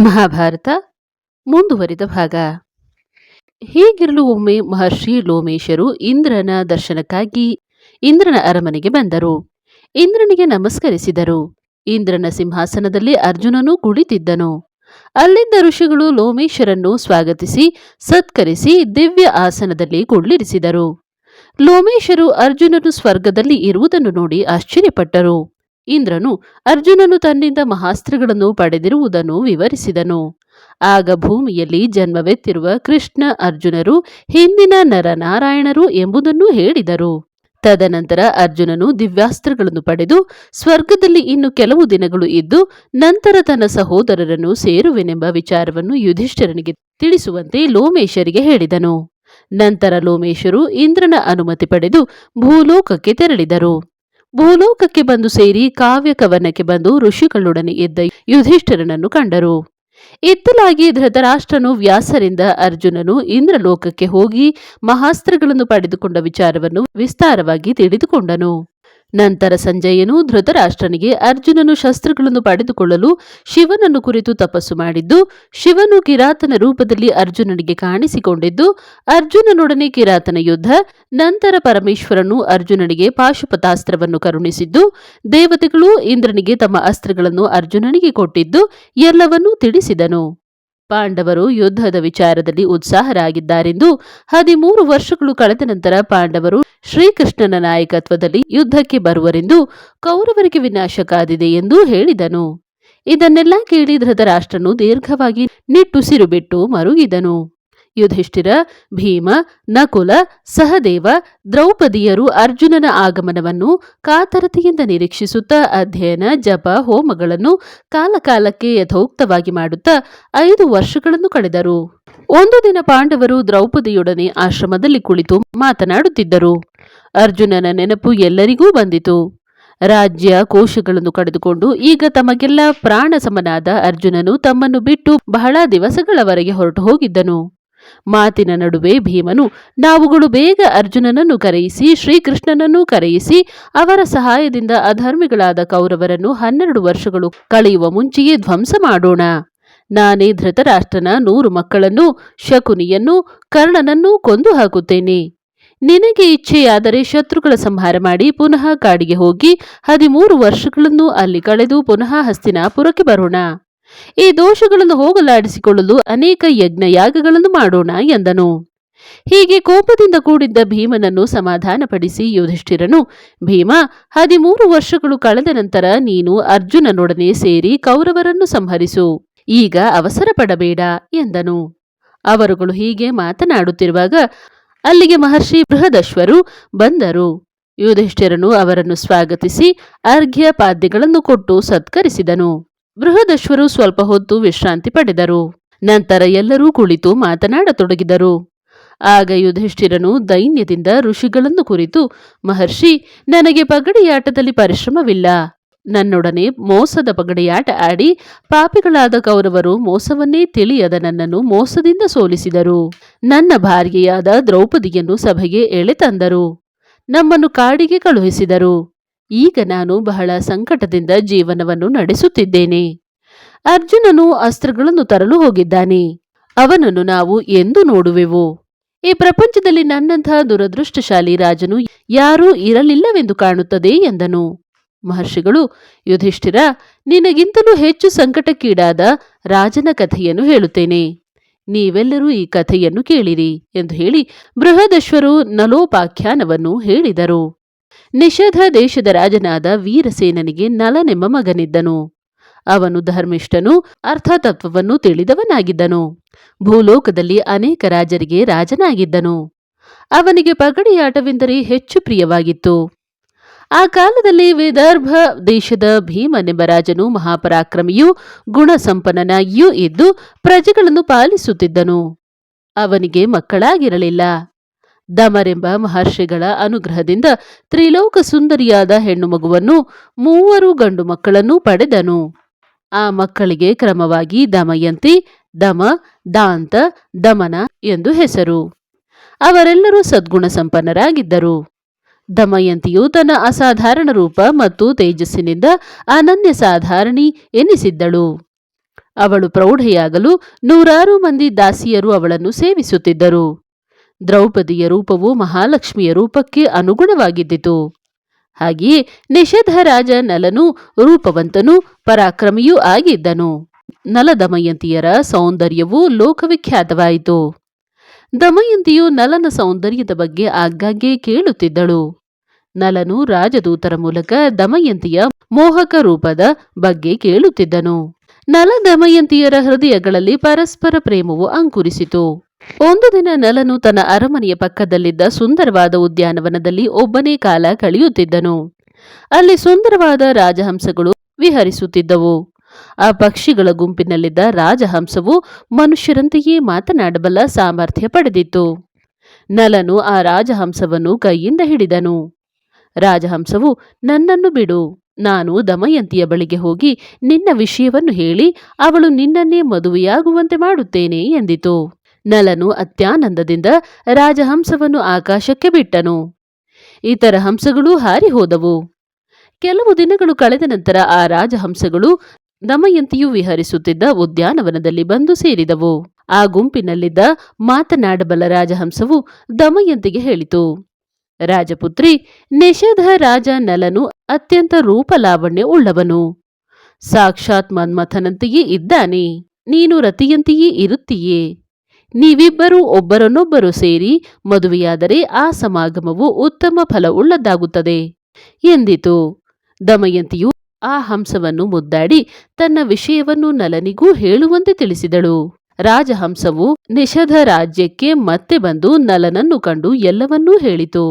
ಮಹಾಭಾರತ ಮುಂದುವರಿದ ಭಾಗ. ಹೀಗಿರಲು ಒಮ್ಮೆ ಮಹರ್ಷಿ ಲೋಮೇಶರು ಇಂದ್ರನ ದರ್ಶನಕ್ಕಾಗಿ ಇಂದ್ರನ ಅರಮನೆಗೆ ಬಂದರು. ಇಂದ್ರನಿಗೆ ನಮಸ್ಕರಿಸಿದರು. ಇಂದ್ರನ ಸಿಂಹಾಸನದಲ್ಲಿ ಅರ್ಜುನನು ಕುಳಿತಿದ್ದನು. ಅಲ್ಲಿದ್ದ ಋಷಿಗಳು ಲೋಮೇಶರನ್ನು ಸ್ವಾಗತಿಸಿ ಸತ್ಕರಿಸಿ ದಿವ್ಯ ಆಸನದಲ್ಲಿ ಕುಳ್ಳಿರಿಸಿದರು. ಲೋಮೇಶರು ಅರ್ಜುನನು ಸ್ವರ್ಗದಲ್ಲಿ ಇರುವುದನ್ನು ನೋಡಿ ಆಶ್ಚರ್ಯಪಟ್ಟರು. ಇಂದ್ರನು ಅರ್ಜುನನು ತನ್ನಿಂದ ಮಹಾಸ್ತ್ರಗಳನ್ನು ಪಡೆದಿರುವುದನ್ನು ವಿವರಿಸಿದನು. ಆಗ ಭೂಮಿಯಲ್ಲಿ ಜನ್ಮವೆತ್ತಿರುವ ಕೃಷ್ಣ ಅರ್ಜುನರು ಹಿಂದಿನ ನರನಾರಾಯಣರು ಎಂಬುದನ್ನು ಹೇಳಿದರು. ತದನಂತರ ಅರ್ಜುನನು ದಿವ್ಯಾಸ್ತ್ರಗಳನ್ನು ಪಡೆದು ಸ್ವರ್ಗದಲ್ಲಿ ಇನ್ನು ಕೆಲವು ದಿನಗಳು ಇದ್ದು ನಂತರ ತನ್ನ ಸಹೋದರರನ್ನು ಸೇರುವೆನೆಂಬ ವಿಚಾರವನ್ನು ಯುಧಿಷ್ಠಿರನಿಗೆ ತಿಳಿಸುವಂತೆ ಲೋಮೇಶರಿಗೆ ಹೇಳಿದನು. ನಂತರ ಲೋಮೇಶರು ಇಂದ್ರನ ಅನುಮತಿ ಪಡೆದು ಭೂಲೋಕಕ್ಕೆ ತೆರಳಿದರು. ಭೂಲೋಕಕ್ಕೆ ಬಂದು ಸೇರಿ ಕಾವ್ಯ ಕವನಕ್ಕೆ ಬಂದು ಋಷಿಗಳೊಡನೆ ಎದ್ದ ಯುಧಿಷ್ಠಿರನನ್ನು ಕಂಡರು. ಇತ್ತಲಾಗಿ ಧೃತರಾಷ್ಟ್ರನು ವ್ಯಾಸರಿಂದ ಅರ್ಜುನನು ಇಂದ್ರಲೋಕಕ್ಕೆ ಹೋಗಿ ಮಹಾಸ್ತ್ರಗಳನ್ನು ಪಡೆದುಕೊಂಡ ವಿಚಾರವನ್ನು ವಿಸ್ತಾರವಾಗಿ ತಿಳಿದುಕೊಂಡನು. ನಂತರ ಸಂಜಯನು ಧೃತರಾಷ್ಟ್ರನಿಗೆ ಅರ್ಜುನನು ಶಸ್ತ್ರಗಳನ್ನು ಪಡೆದುಕೊಳ್ಳಲು ಶಿವನನ್ನು ಕುರಿತು ತಪಸ್ಸು ಮಾಡಿದ್ದು, ಶಿವನು ಕಿರಾತನ ರೂಪದಲ್ಲಿ ಅರ್ಜುನನಿಗೆ ಕಾಣಿಸಿಕೊಂಡಿದ್ದು, ಅರ್ಜುನನೊಡನೆ ಕಿರಾತನ ಯುದ್ಧ, ನಂತರ ಪರಮೇಶ್ವರನು ಅರ್ಜುನನಿಗೆ ಪಾಶುಪತಾಸ್ತ್ರವನ್ನು ಕರುಣಿಸಿದ್ದು, ದೇವತೆಗಳು ಇಂದ್ರನಿಗೆ ತಮ್ಮ ಅಸ್ತ್ರಗಳನ್ನು ಅರ್ಜುನನಿಗೆ ಕೊಟ್ಟಿದ್ದು, ಎಲ್ಲವನ್ನೂ ತಿಳಿಸಿದನು. ಪಾಂಡವರು ಯುದ್ಧದ ವಿಚಾರದಲ್ಲಿ ಉತ್ಸಾಹರಾಗಿದ್ದಾರೆಂದು ಹದಿಮೂರು ವರ್ಷಗಳು ಕಳೆದ ನಂತರ ಪಾಂಡವರು ಶ್ರೀಕೃಷ್ಣನ ನಾಯಕತ್ವದಲ್ಲಿ ಯುದ್ಧಕ್ಕೆ ಬರುವರೆಂದು ಕೌರವರಿಗೆ ವಿನಾಶ ಕಾದಿದೆ ಎಂದು ಹೇಳಿದನು. ಇದನ್ನೆಲ್ಲ ಕೇಳಿ ಧೃತರಾಷ್ಟ್ರನು ದೀರ್ಘವಾಗಿ ನಿಟ್ಟುಸಿರು ಬಿಟ್ಟು ಮರುಗಿದನು. ಯುಧಿಷ್ಠಿರ, ಭೀಮ, ನಕುಲ, ಸಹದೇವ, ದ್ರೌಪದಿಯರು ಅರ್ಜುನನ ಆಗಮನವನ್ನು ಕಾತರತೆಯಿಂದ ನಿರೀಕ್ಷಿಸುತ್ತಾ ಅಧ್ಯಯನ, ಜಪ, ಹೋಮಗಳನ್ನು ಕಾಲಕಾಲಕ್ಕೆ ಯಥೋಕ್ತವಾಗಿ ಮಾಡುತ್ತಾ ಐದು ವರ್ಷಗಳನ್ನು ಕಳೆದರು. ಒಂದು ದಿನ ಪಾಂಡವರು ದ್ರೌಪದಿಯೊಡನೆ ಆಶ್ರಮದಲ್ಲಿ ಕುಳಿತು ಮಾತನಾಡುತ್ತಿದ್ದರು. ಅರ್ಜುನನ ನೆನಪು ಎಲ್ಲರಿಗೂ ಬಂದಿತು. ರಾಜ್ಯ, ಕೋಶಗಳನ್ನು ಕಳೆದುಕೊಂಡು ಈಗ ತಮಗೆಲ್ಲ ಪ್ರಾಣ ಸಮನಾದ ಅರ್ಜುನನು ತಮ್ಮನ್ನು ಬಿಟ್ಟು ಬಹಳ ದಿವಸಗಳವರೆಗೆ ಹೊರಟು ಹೋಗಿದ್ದನು. ಮಾತಿನ ನಡುವೆ ಭೀಮನು, ನಾವುಗಳು ಬೇಗ ಅರ್ಜುನನನ್ನು ಕರೆಯಿಸಿ, ಶ್ರೀಕೃಷ್ಣನನ್ನು ಕರೆಯಿಸಿ, ಅವರ ಸಹಾಯದಿಂದ ಅಧರ್ಮಿಗಳಾದ ಕೌರವರನ್ನು ಹನ್ನೆರಡು ವರ್ಷಗಳು ಕಳೆಯುವ ಮುಂಚೆಯೇ ಧ್ವಂಸ ಮಾಡೋಣ. ನಾನೇ ಧೃತರಾಷ್ಟ್ರನ ನೂರು ಮಕ್ಕಳನ್ನು, ಶಕುನಿಯನ್ನು, ಕರ್ಣನನ್ನು ಕೊಂದು ಹಾಕುತ್ತೇನೆ. ನಿನಗೆ ಇಚ್ಛೆಯಾದರೆ ಶತ್ರುಗಳ ಸಂಹಾರ ಮಾಡಿ ಪುನಃ ಕಾಡಿಗೆ ಹೋಗಿ ಹದಿಮೂರು ವರ್ಷಗಳನ್ನು ಅಲ್ಲಿ ಕಳೆದು ಪುನಃ ಹಸ್ತಿನಾಪುರಕ್ಕೆ ಬರೋಣ. ಈ ದೋಷಗಳನ್ನು ಹೋಗಲಾಡಿಸಿಕೊಳ್ಳಲು ಅನೇಕ ಯಜ್ಞ ಯಾಗಗಳನ್ನು ಮಾಡೋಣ ಎಂದನು. ಹೀಗೆ ಕೋಪದಿಂದ ಕೂಡಿದ್ದ ಭೀಮನನ್ನು ಸಮಾಧಾನಪಡಿಸಿ ಯುಧಿಷ್ಠಿರನು, ಭೀಮ, ಹದಿಮೂರು ವರ್ಷಗಳು ಕಳೆದ ನಂತರ ನೀನು ಅರ್ಜುನನೊಡನೆ ಸೇರಿ ಕೌರವರನ್ನು ಸಂಹರಿಸು. ಈಗ ಅವಸರ ಪಡಬೇಡ ಎಂದನು. ಅವರುಗಳು ಹೀಗೆ ಮಾತನಾಡುತ್ತಿರುವಾಗ ಅಲ್ಲಿಗೆ ಮಹರ್ಷಿ ಬೃಹದಶ್ವರು ಬಂದರು. ಯುಧಿಷ್ಠಿರನು ಅವರನ್ನು ಸ್ವಾಗತಿಸಿ ಅರ್ಘ್ಯ ಪಾದ್ಯಗಳನ್ನು ಕೊಟ್ಟು ಸತ್ಕರಿಸಿದನು. ಬೃಹದಶ್ವರು ಸ್ವಲ್ಪ ಹೊತ್ತು ವಿಶ್ರಾಂತಿ ಪಡೆದರು. ನಂತರ ಎಲ್ಲರೂ ಕುಳಿತು ಮಾತನಾಡತೊಡಗಿದರು. ಆಗ ಯುಧಿಷ್ಠಿರನು ದೈನ್ಯದಿಂದ ಋಷಿಗಳನ್ನು ಕುರಿತು, ಮಹರ್ಷಿ, ನನಗೆ ಪಗಡಿಯಾಟದಲ್ಲಿ ಪರಿಶ್ರಮವಿಲ್ಲ. ನನ್ನೊಡನೆ ಮೋಸದ ಪಗಡಿಯಾಟ ಆಡಿ ಪಾಪಿಗಳಾದ ಕೌರವರು ಮೋಸವನ್ನೇ ತಿಳಿಯದ ನನ್ನನ್ನು ಮೋಸದಿಂದ ಸೋಲಿಸಿದರು. ನನ್ನ ಭಾರ್ಯೆಯಾದ ದ್ರೌಪದಿಯನ್ನು ಸಭೆಗೆ ಎಳೆತಂದರು. ನಮ್ಮನ್ನು ಕಾಡಿಗೆ ಕಳುಹಿಸಿದರು. ಈಗ ನಾನು ಬಹಳ ಸಂಕಟದಿಂದ ಜೀವನವನ್ನು ನಡೆಸುತ್ತಿದ್ದೇನೆ. ಅರ್ಜುನನು ಅಸ್ತ್ರಗಳನ್ನು ತರಲು ಹೋಗಿದ್ದಾನೆ. ಅವನನ್ನು ನಾವು ಎಂದು ನೋಡುವೆವು. ಈ ಪ್ರಪಂಚದಲ್ಲಿ ನನ್ನಂತಹ ದುರದೃಷ್ಟಶಾಲಿ ರಾಜನು ಯಾರೂ ಇರಲಿಲ್ಲವೆಂದು ಕಾಣುತ್ತದೆ ಎಂದನು. ಮಹರ್ಷಿಗಳು, ಯುಧಿಷ್ಠಿರ, ನಿನಗಿಂತಲೂ ಹೆಚ್ಚು ಸಂಕಟಕ್ಕೀಡಾದ ರಾಜನ ಕಥೆಯನ್ನು ಹೇಳುತ್ತೇನೆ. ನೀವೆಲ್ಲರೂ ಈ ಕಥೆಯನ್ನು ಕೇಳಿರಿ ಎಂದು ಹೇಳಿ ಬೃಹದಶ್ವರು ನಲೋಪಾಖ್ಯಾನವನ್ನು ಹೇಳಿದರು. ನಿಷಧ ದೇಶದ ರಾಜನಾದ ವೀರಸೇನನಿಗೆ ನಲನೆಂಬ ಮಗನಿದ್ದನು. ಅವನು ಧರ್ಮಿಷ್ಠನು, ಅರ್ಥತತ್ವವನ್ನು ತಿಳಿದವನಾಗಿದ್ದನು. ಭೂಲೋಕದಲ್ಲಿ ಅನೇಕ ರಾಜರಿಗೆ ರಾಜನಾಗಿದ್ದನು. ಅವನಿಗೆ ಪಗಡಿಯಾಟವೆಂದರೆ ಹೆಚ್ಚು ಪ್ರಿಯವಾಗಿತ್ತು. ಆ ಕಾಲದಲ್ಲಿ ವಿದರ್ಭ ದೇಶದ ಭೀಮನೆಂಬ ರಾಜನು ಮಹಾಪರಾಕ್ರಮಿಯೂ ಗುಣಸಂಪನ್ನನಾಗಿಯೂ ಇದ್ದು ಪ್ರಜೆಗಳನ್ನು ಪಾಲಿಸುತ್ತಿದ್ದನು. ಅವನಿಗೆ ಮಕ್ಕಳಾಗಿರಲಿಲ್ಲ. ದಮರೆಂಬ ಮಹರ್ಷಿಗಳ ಅನುಗ್ರಹದಿಂದ ತ್ರಿಲೋಕ ಸುಂದರಿಯಾದ ಹೆಣ್ಣು ಮಗುವನ್ನು ಮೂವರು ಗಂಡು ಮಕ್ಕಳನ್ನು ಪಡೆದನು. ಆ ಮಕ್ಕಳಿಗೆ ಕ್ರಮವಾಗಿ ದಮಯಂತಿ, ದಮ, ದಾಂತ, ದಮನ ಎಂದು ಹೆಸರು. ಅವರೆಲ್ಲರೂ ಸದ್ಗುಣ ಸಂಪನ್ನರಾಗಿದ್ದರು. ದಮಯಂತಿಯು ತನ್ನ ಅಸಾಧಾರಣ ರೂಪ ಮತ್ತು ತೇಜಸ್ಸಿನಿಂದ ಅನನ್ಯ ಸಾಧಾರಣಿ ಎನಿಸಿದ್ದಳು. ಅವಳು ಪ್ರೌಢೆಯಾಗಲು ನೂರಾರು ಮಂದಿ ದಾಸಿಯರು ಅವಳನ್ನು ಸೇವಿಸುತ್ತಿದ್ದರು. ದ್ರೌಪದಿಯ ರೂಪವು ಮಹಾಲಕ್ಷ್ಮಿಯ ರೂಪಕ್ಕೆ ಅನುಗುಣವಾಗಿದ್ದಿತು. ಹಾಗೆಯೇ ನಿಷಧ ರಾಜ ನಲನು ರೂಪವಂತನೂ ಪರಾಕ್ರಮಿಯೂ ಆಗಿದ್ದನು. ನಲದಮಯಂತಿಯರ ಸೌಂದರ್ಯವು ಲೋಕವಿಖ್ಯಾತವಾಯಿತು. ದಮಯಂತಿಯು ನಲನ ಸೌಂದರ್ಯದ ಬಗ್ಗೆ ಆಗಾಗ್ಗೆ ಕೇಳುತ್ತಿದ್ದಳು. ನಲನು ರಾಜದೂತರ ಮೂಲಕ ದಮಯಂತಿಯ ಮೋಹಕ ರೂಪದ ಬಗ್ಗೆ ಕೇಳುತ್ತಿದ್ದನು. ನಲ ದಮಯಂತಿಯರ ಹೃದಯಗಳಲ್ಲಿ ಪರಸ್ಪರ ಪ್ರೇಮವು ಅಂಕುರಿಸಿತು. ಒಂದು ದಿನ ನಲನು ತನ್ನ ಅರಮನೆಯ ಪಕ್ಕದಲ್ಲಿದ್ದ ಸುಂದರವಾದ ಉದ್ಯಾನವನದಲ್ಲಿ ಒಬ್ಬನೇ ಕಾಲ ಕಳೆಯುತ್ತಿದ್ದನು. ಅಲ್ಲಿ ಸುಂದರವಾದ ರಾಜಹಂಸಗಳು ವಿಹರಿಸುತ್ತಿದ್ದವು. ಆ ಪಕ್ಷಿಗಳ ಗುಂಪಿನಲ್ಲಿದ್ದ ರಾಜಹಂಸವು ಮನುಷ್ಯರಂತೆಯೇ ಮಾತನಾಡಬಲ್ಲ ಸಾಮರ್ಥ್ಯ ಪಡೆದಿತ್ತು. ನಲನು ಆ ರಾಜಹಂಸವನ್ನು ಕೈಯಿಂದ ಹಿಡಿದನು. ರಾಜಹಂಸವು, ನನ್ನನ್ನು ಬಿಡು. ನಾನು ದಮಯಂತಿಯ ಬಳಿಗೆ ಹೋಗಿ ನಿನ್ನ ವಿಷಯವನ್ನು ಹೇಳಿ, ಅವಳು ನಿನ್ನನ್ನೇ ಮದುವೆಯಾಗುವಂತೆ ಮಾಡುತ್ತೇನೆ ಎಂದಿತು. ನಲನು ಅತ್ಯಾನಂದದಿಂದ ರಾಜಹಂಸವನ್ನು ಆಕಾಶಕ್ಕೆ ಬಿಟ್ಟನು. ಇತರ ಹಂಸಗಳೂ ಹಾರಿ ಹೋದವು. ಕೆಲವು ದಿನಗಳು ಕಳೆದ ನಂತರ ಆ ರಾಜಹಂಸಗಳು ದಮಯಂತಿಯು ವಿಹರಿಸುತ್ತಿದ್ದ ಉದ್ಯಾನವನದಲ್ಲಿ ಬಂದು ಸೇರಿದವು. ಆ ಗುಂಪಿನಲ್ಲಿದ್ದ ಮಾತನಾಡಬಲ್ಲ ರಾಜಹಂಸವು ದಮಯಂತಿಗೆ ಹೇಳಿತು. ರಾಜಪುತ್ರಿ, ನಿಷಧ ರಾಜ ನಲನು ಅತ್ಯಂತ ರೂಪಲಾವಣ್ಯ ಉಳ್ಳವನು. ಸಾಕ್ಷಾತ್ ಮನ್ಮಥನಂತೆಯೇ ಇದ್ದಾನೆ. ನೀನು ರತಿಯಂತೆಯೇ ಇರುತ್ತೀಯೇ. ನೀವಿಬ್ಬರೂ ಒಬ್ಬರನ್ನೊಬ್ಬರು ಸೇರಿ ಮದುವೆಯಾದರೆ ಆ ಸಮಾಗಮವು ಉತ್ತಮ ಫಲವುಳ್ಳದ್ದಾಗುತ್ತದೆ ಎಂದಿತು. ದಮಯಂತಿಯು ಆ ಹಂಸವನ್ನು ಮುದ್ದಾಡಿ ತನ್ನ ವಿಷಯವನ್ನು ನಲನಿಗೂ ಹೇಳುವಂತೆ ತಿಳಿಸಿದಳು. ರಾಜಹಂಸವು ನಿಷಧ ರಾಜ್ಯಕ್ಕೆ ಮತ್ತೆ ಬಂದು ನಲನನ್ನು ಕಂಡು ಎಲ್ಲವನ್ನೂ ಹೇಳಿತು.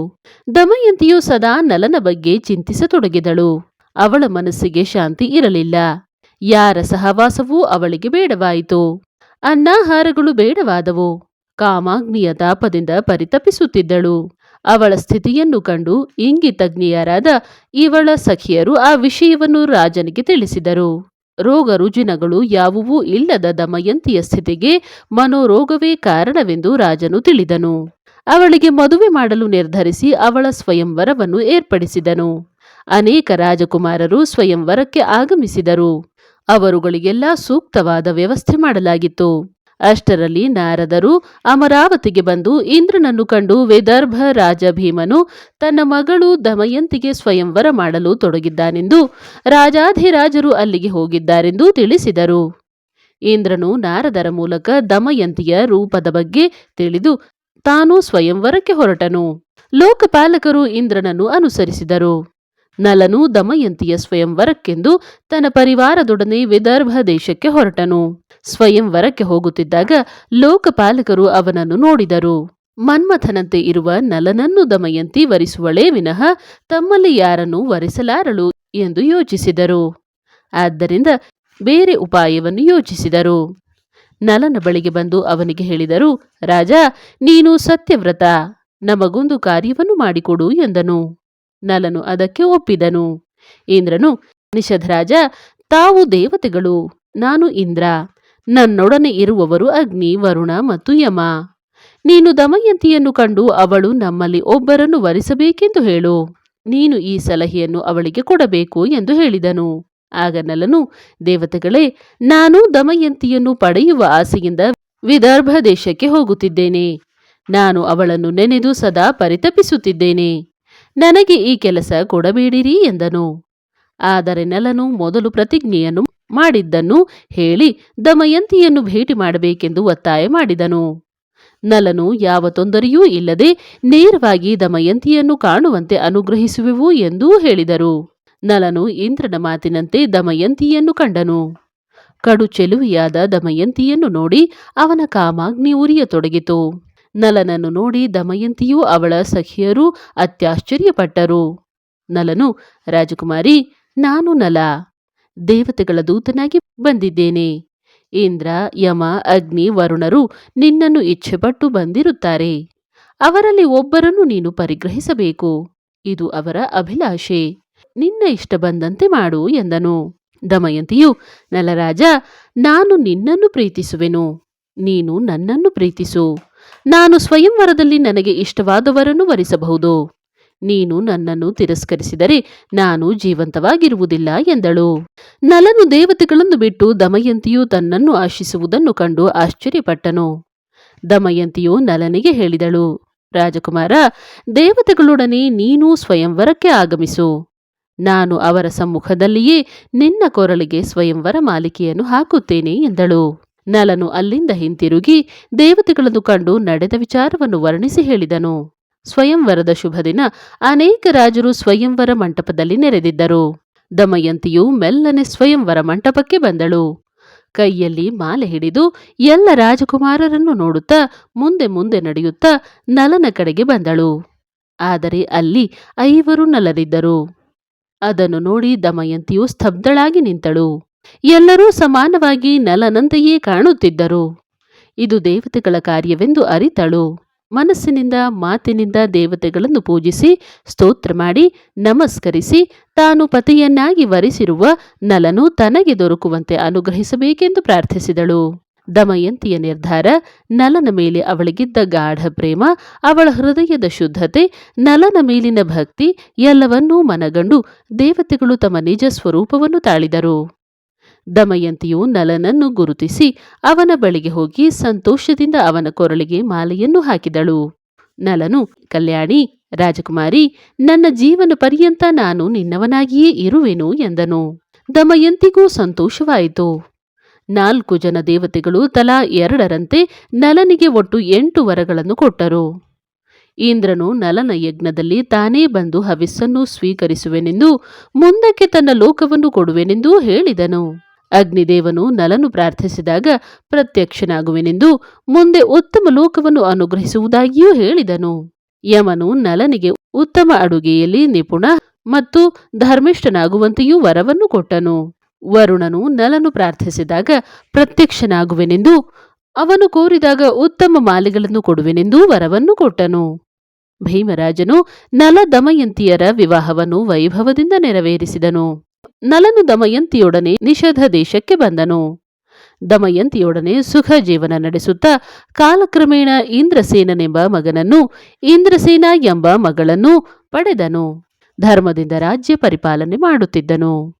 ದಮಯಂತಿಯು ಸದಾ ನಲನ ಬಗ್ಗೆ ಚಿಂತಿಸತೊಡಗಿದಳು. ಅವಳ ಮನಸ್ಸಿಗೆ ಶಾಂತಿ ಇರಲಿಲ್ಲ. ಯಾರ ಸಹವಾಸವೂ ಅವಳಿಗೆ ಬೇಡವಾಯಿತು. ಅನ್ನಾಹಾರಗಳು ಬೇಡವಾದವು. ಕಾಮಾಗ್ನಿಯ ತಾಪದಿಂದ ಪರಿತಪಿಸುತ್ತಿದ್ದಳು. ಅವಳ ಸ್ಥಿತಿಯನ್ನು ಕಂಡು ಇಂಗಿತಜ್ಞೆಯರಾದ ಇವಳ ಸಖಿಯರು ಆ ವಿಷಯವನ್ನು ರಾಜನಿಗೆ ತಿಳಿಸಿದರು. ರೋಗ ರುಜಿನಗಳು ಯಾವುವೂ ಇಲ್ಲದ ದಮಯಂತಿಯ ಸ್ಥಿತಿಗೆ ಮನೋರೋಗವೇ ಕಾರಣವೆಂದು ರಾಜನು ತಿಳಿದನು. ಅವಳಿಗೆ ಮದುವೆ ಮಾಡಲು ನಿರ್ಧರಿಸಿ ಅವಳ ಸ್ವಯಂವರವನ್ನು ಏರ್ಪಡಿಸಿದನು. ಅನೇಕ ರಾಜಕುಮಾರರು ಸ್ವಯಂವರಕ್ಕೆ ಆಗಮಿಸಿದರು. ಅವರುಗಳಿಗೆಲ್ಲ ಸೂಕ್ತವಾದ ವ್ಯವಸ್ಥೆ ಮಾಡಲಾಗಿತ್ತು. ಅಷ್ಟರಲ್ಲಿ ನಾರದರು ಅಮರಾವತಿಗೆ ಬಂದು ಇಂದ್ರನನ್ನು ಕಂಡು ವಿದರ್ಭ ರಾಜ ಭೀಮನು ತನ್ನ ಮಗಳು ದಮಯಂತಿಗೆ ಸ್ವಯಂವರ ಮಾಡಲು ತೊಡಗಿದ್ದಾನೆಂದು ರಾಜಾಧಿರಾಜರು ಅಲ್ಲಿಗೆ ಹೋಗಿದ್ದಾರೆಂದು ತಿಳಿಸಿದರು. ಇಂದ್ರನು ನಾರದರ ಮೂಲಕ ದಮಯಂತಿಯ ರೂಪದ ಬಗ್ಗೆ ತಿಳಿದು ತಾನು ಸ್ವಯಂವರಕ್ಕೆ ಹೊರಟನು. ಲೋಕಪಾಲಕರು ಇಂದ್ರನನ್ನು ಅನುಸರಿಸಿದರು. ನಲನು ದಮಯಂತಿಯ ಸ್ವಯಂವರಕ್ಕೆಂದು ತನ್ನ ಪರಿವಾರದೊಡನೆ ವಿದರ್ಭ ದೇಶಕ್ಕೆ ಹೊರಟನು. ಸ್ವಯಂವರಕ್ಕೆ ಹೋಗುತ್ತಿದ್ದಾಗ ಲೋಕಪಾಲಕರು ಅವನನ್ನು ನೋಡಿದರು. ಮನ್ಮಥನಂತೆ ಇರುವ ನಲನನ್ನು ದಮಯಂತಿ ವರಿಸುವಳೇ ವಿನಃ ತಮ್ಮಲ್ಲಿ ಯಾರನ್ನು ವರಿಸಲಾರಳು ಎಂದು ಯೋಚಿಸಿದರು. ಆದ್ದರಿಂದ ಬೇರೆ ಉಪಾಯವನ್ನು ಯೋಚಿಸಿದರು. ನಲನ ಬಳಿಗೆ ಬಂದು ಅವನಿಗೆ ಹೇಳಿದರು, ರಾಜ, ನೀನು ಸತ್ಯವ್ರತ. ನಮಗೊಂದು ಕಾರ್ಯವನ್ನು ಮಾಡಿಕೊಡು ಎಂದನು. ನಲನು ಅದಕ್ಕೆ ಒಪ್ಪಿದನು. ಇಂದ್ರನು, ನಿಷಧರಾಜ, ತಾವು ದೇವತೆಗಳು, ನಾನು ಇಂದ್ರ. ನನ್ನೊಡನೆ ಇರುವವರು ಅಗ್ನಿ, ವರುಣ ಮತ್ತು ಯಮ. ನೀನು ದಮಯಂತಿಯನ್ನು ಕಂಡು ಅವಳು ನಮ್ಮಲ್ಲಿ ಒಬ್ಬರನ್ನು ವರಿಸಬೇಕೆಂದು ಹೇಳು. ನೀನು ಈ ಸಲಹೆಯನ್ನು ಅವಳಿಗೆ ಕೊಡಬೇಕು ಎಂದು ಹೇಳಿದನು. ಆಗ ನಲನು, ದೇವತೆಗಳೇ, ನಾನು ದಮಯಂತಿಯನ್ನು ಪಡೆಯುವ ಆಸೆಯಿಂದ ವಿದರ್ಭ ದೇಶಕ್ಕೆ ಹೋಗುತ್ತಿದ್ದೇನೆ. ನಾನು ಅವಳನ್ನು ನೆನೆದು ಸದಾ ಪರಿತಪಿಸುತ್ತಿದ್ದೇನೆ. ನನಗೆ ಈ ಕೆಲಸ ಕೊಡಬೇಡಿರಿ ಎಂದನು. ಆದರೆ ನಲನು ಮೊದಲು ಪ್ರತಿಜ್ಞೆಯನ್ನು ಮಾಡಿದ್ದನ್ನು ಹೇಳಿ ದಮಯಂತಿಯನ್ನು ಭೇಟಿ ಮಾಡಬೇಕೆಂದು ಒತ್ತಾಯ ಮಾಡಿದನು. ನಲನು ಯಾವ ತೊಂದರೆಯೂ ಇಲ್ಲದೆ ನೇರವಾಗಿ ದಮಯಂತಿಯನ್ನು ಕಾಣುವಂತೆ ಅನುಗ್ರಹಿಸುವೆವು ಎಂದೂ ಹೇಳಿದರು. ನಲನು ಇಂದ್ರನ ಮಾತಿನಂತೆ ದಮಯಂತಿಯನ್ನು ಕಂಡನು. ಕಡು ಚೆಲುವೆಯಾದ ದಮಯಂತಿಯನ್ನು ನೋಡಿ ಅವನ ಕಾಮಾಗ್ನಿ ಉರಿಯತೊಡಗಿತು. ನಲನನ್ನು ನೋಡಿ ದಮಯಂತಿಯೂ ಅವಳ ಸಖಿಯರೂ ಅತ್ಯಾಶ್ಚರ್ಯಪಟ್ಟರು. ನಲನು, ರಾಜಕುಮಾರಿ, ನಾನು ನಲ. ದೇವತೆಗಳ ದೂತನಾಗಿ ಬಂದಿದ್ದೇನೆ. ಇಂದ್ರ, ಯಮ, ಅಗ್ನಿ, ವರುಣರು ನಿನ್ನನ್ನು ಇಚ್ಛೆಪಟ್ಟು ಬಂದಿರುತ್ತಾರೆ. ಅವರಲ್ಲಿ ಒಬ್ಬರನ್ನು ನೀನು ಪರಿಗ್ರಹಿಸಬೇಕು. ಇದು ಅವರ ಅಭಿಲಾಷೆ. ನಿನ್ನ ಇಷ್ಟ ಬಂದಂತೆ ಮಾಡು ಎಂದನು. ದಮಯಂತಿಯು, ನಲರಾಜ, ನಾನು ನಿನ್ನನ್ನು ಪ್ರೀತಿಸುವೆನು. ನೀನು ನನ್ನನ್ನು ಪ್ರೀತಿಸು. ನಾನು ಸ್ವಯಂವರದಲ್ಲಿ ನನಗೆ ಇಷ್ಟವಾದವರನ್ನು ವರಿಸಬಹುದು. ನೀನು ನನ್ನನ್ನು ತಿರಸ್ಕರಿಸಿದರೆ ನಾನು ಜೀವಂತವಾಗಿರುವುದಿಲ್ಲ ಎಂದಳು. ನಲನು ದೇವತೆಗಳನ್ನು ಬಿಟ್ಟು ದಮಯಂತಿಯು ತನ್ನನ್ನು ಆಶಿಸುವುದನ್ನು ಕಂಡು ಆಶ್ಚರ್ಯಪಟ್ಟನು. ದಮಯಂತಿಯು ನಲನಿಗೆ ಹೇಳಿದಳು, ರಾಜಕುಮಾರ, ದೇವತೆಗಳೊಡನೆ ನೀನು ಸ್ವಯಂವರಕ್ಕೆ ಆಗಮಿಸು. ನಾನು ಅವರ ಸಮ್ಮುಖದಲ್ಲಿಯೇ ನಿನ್ನ ಕೊರಳಿಗೆ ಸ್ವಯಂವರ ಮಾಲಿಕೆಯನ್ನು ಹಾಕುತ್ತೇನೆ, ಎಂದಳು. ನಲನು ಅಲ್ಲಿಂದ ಹಿಂತಿರುಗಿ ದೇವತೆಗಳನ್ನು ಕಂಡು ನಡೆದ ವಿಚಾರವನ್ನು ವರ್ಣಿಸಿ ಹೇಳಿದನು. ಸ್ವಯಂವರದ ಶುಭ ದಿನ ಅನೇಕ ರಾಜರು ಸ್ವಯಂವರ ಮಂಟಪದಲ್ಲಿ ನೆರೆದಿದ್ದರು. ದಮಯಂತಿಯು ಮೆಲ್ಲನೆ ಸ್ವಯಂವರ ಮಂಟಪಕ್ಕೆ ಬಂದಳು. ಕೈಯಲ್ಲಿ ಮಾಲೆ ಹಿಡಿದು ಎಲ್ಲ ರಾಜಕುಮಾರರನ್ನು ನೋಡುತ್ತಾ ಮುಂದೆ ಮುಂದೆ ನಡೆಯುತ್ತಾ ನಲನ ಕಡೆಗೆ ಬಂದಳು. ಆದರೆ ಅಲ್ಲಿ ಐವರು ನಲರಿದ್ದರು ಅದನ್ನು ನೋಡಿ ದಮಯಂತಿಯು ಸ್ತಬ್ಧಳಾಗಿ ನಿಂತಳು. ಎಲ್ಲರೂ ಸಮಾನವಾಗಿ ನಲನಂತೆಯೇ ಕಾಣುತ್ತಿದ್ದರು. ಇದು ದೇವತೆಗಳ ಕಾರ್ಯವೆಂದು ಅರಿತಳು. ಮನಸ್ಸಿನಿಂದ, ಮಾತಿನಿಂದ ದೇವತೆಗಳನ್ನು ಪೂಜಿಸಿ, ಸ್ತೋತ್ರ ಮಾಡಿ, ನಮಸ್ಕರಿಸಿ, ತಾನು ಪತಿಯನ್ನಾಗಿ ವರಿಸಿರುವ ನಲನು ತನಗೆ ದೊರಕುವಂತೆ ಅನುಗ್ರಹಿಸಬೇಕೆಂದು ಪ್ರಾರ್ಥಿಸಿದಳು. ದಮಯಂತಿಯ ನಿರ್ಧಾರ, ನಲನ ಮೇಲೆ ಅವಳಿಗಿದ್ದ ಗಾಢ ಪ್ರೇಮ, ಅವಳ ಹೃದಯದ ಶುದ್ಧತೆ, ನಲನ ಮೇಲಿನ ಭಕ್ತಿ ಎಲ್ಲವನ್ನೂ ಮನಗಂಡು ದೇವತೆಗಳು ತಮ್ಮ ನಿಜ ಸ್ವರೂಪವನ್ನು ತಾಳಿದರು. ದಮಯಂತಿಯು ನಲನನ್ನು ಗುರುತಿಸಿ ಅವನ ಬಳಿಗೆ ಹೋಗಿ ಸಂತೋಷದಿಂದ ಅವನ ಕೊರಳಿಗೆ ಮಾಲೆಯನ್ನು ಹಾಕಿದಳು. ನಲನು, ಕಲ್ಯಾಣಿ, ರಾಜಕುಮಾರಿ, ನನ್ನ ಜೀವನ ಪರ್ಯಂತ ನಾನು ನಿನ್ನವನಾಗಿಯೇ ಇರುವೆನು ಎಂದನು. ದಮಯಂತಿಗೂ ಸಂತೋಷವಾಯಿತು. ನಾಲ್ಕು ಜನ ದೇವತೆಗಳು ತಲಾ ಎರಡರಂತೆ ನಲನಿಗೆ ಒಟ್ಟು ಎಂಟು ವರಗಳನ್ನು ಕೊಟ್ಟರು. ಇಂದ್ರನು ನಲನ ಯಜ್ಞದಲ್ಲಿ ತಾನೇ ಬಂದು ಹವಿಸ್ಸನ್ನು ಸ್ವೀಕರಿಸುವೆನೆಂದು, ಮುಂದಕ್ಕೆ ತನ್ನ ಲೋಕವನ್ನು ಕೊಡುವೆನೆಂದೂ ಹೇಳಿದನು. ಅಗ್ನಿದೇವನು ನಲನು ಪ್ರಾರ್ಥಿಸಿದಾಗ ಪ್ರತ್ಯಕ್ಷನಾಗುವೆನೆಂದು ಮುಂದೆ ಉತ್ತಮ ಲೋಕವನ್ನು ಅನುಗ್ರಹಿಸುವುದಾಗಿಯೂ ಹೇಳಿದನು. ಯಮನು ನಲನಿಗೆ ಉತ್ತಮ ಅಡುಗೆಯಲ್ಲಿ ನಿಪುಣ ಮತ್ತು ಧರ್ಮಿಷ್ಠನಾಗುವಂತೆಯೂ ವರವನ್ನು ಕೊಟ್ಟನು. ವರುಣನು ನಲನು ಪ್ರಾರ್ಥಿಸಿದಾಗ ಪ್ರತ್ಯಕ್ಷನಾಗುವೆನೆಂದು, ಅವನು ಕೋರಿದಾಗ ಉತ್ತಮ ಮಾಲೆಗಳನ್ನು ಕೊಡುವೆನೆಂದೂ ವರವನ್ನು ಕೊಟ್ಟನು. ಭೀಮರಾಜನು ನಲ ದಮಯಂತಿಯರ ವಿವಾಹವನ್ನು ವೈಭವದಿಂದ ನೆರವೇರಿಸಿದನು. ನಲನು ದಮಯಂತಿಯೊಡನೆ ನಿಷಧ ದೇಶಕ್ಕೆ ಬಂದನು. ದಮಯಂತಿಯೊಡನೆ ಸುಖ ಜೀವನ ನಡೆಸುತ್ತಾ ಕಾಲಕ್ರಮೇಣ ಇಂದ್ರಸೇನನೆಂಬ ಮಗನನ್ನು ಇಂದ್ರಸೇನ ಎಂಬ ಮಗಳನ್ನು ಪಡೆದನು. ಧರ್ಮದಿಂದ ರಾಜ್ಯ ಪರಿಪಾಲನೆ ಮಾಡುತ್ತಿದ್ದನು.